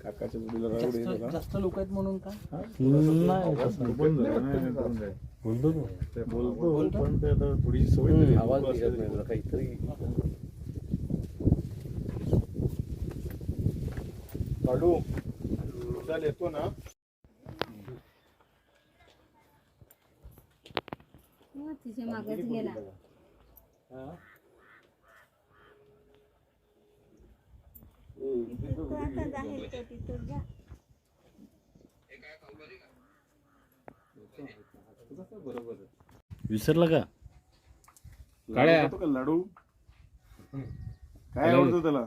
काकाच्या जोडीला राहू दे जास्त जास्त लोक आहेत म्हणून का? नाही तसं. बंद झालं नाही, करून जाईल. बोलतो तो. ते बोलतो पण ते आता थोडीशी सवय झाली. आवाज निघत नाही तुला काहीतरी. लाडू चाल येतो ना. हो, तिच्या मागच गेला. तिथं आता जाहीर तो तिथं जा विसरला का? लाडू खातो का लाडू? काय आवडतं त्याला?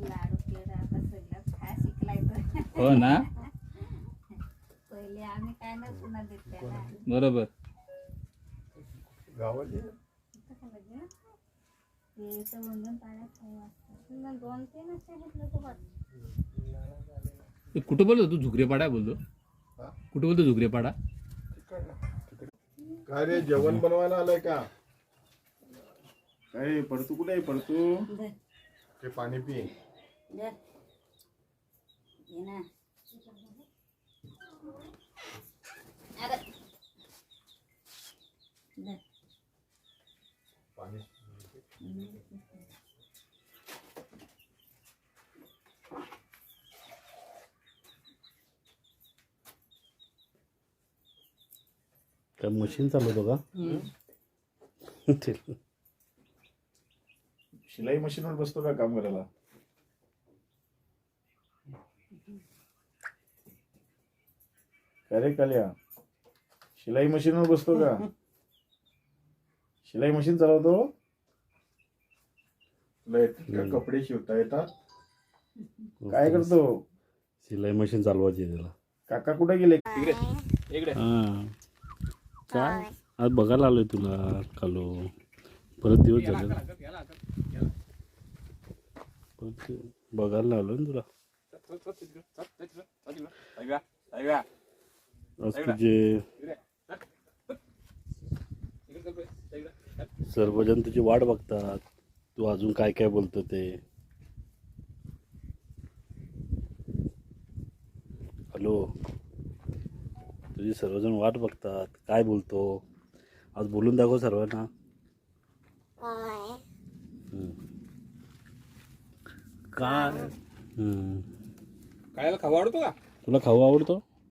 लाडू पेढा आता सगळं खाय शिकलाय तो. हो ना? पहिले आम्ही काय ना देत त्याला. बरोबर. पुन्हा दोन तीन असे आहेत लोक ते कुठं बोलतो तू? झुकरेपाडा बोलतो. कुठं बोलतो झुकरेपाडा? काय रे जेवण बनवायला आलाय का? काय पडतू कुठे? आहे पडतू ते पाणी पी. अरे दे. पाणी काय मशीन चालवतो का ते. शिलाई मशीनवर बसतो का काम करायला? काय रे काल्या? शिलाई मशीनवर बसतो का? शिलाई मशीन चालवतो? कपडे शिवता येतात. काय करतो? सिलाई मशीन चालवायची त्याला. काका कुठे गेले? इकडे. हा. काय? आज बघायला आलोय तुला कालो. परत दिवस झाले. परत बघायला आलोय ना तुला. आज तुझे सर्वजण तुझी वाट बघतात. तू अजून काय काय बोलतो ते? हॅलो? तुझी सर्वजण वाट बघतात. काय बोलतो? आज बोलून दाखव सर्वांना. काय? खावा आवडतो का? तुला खाऊ आवडतो?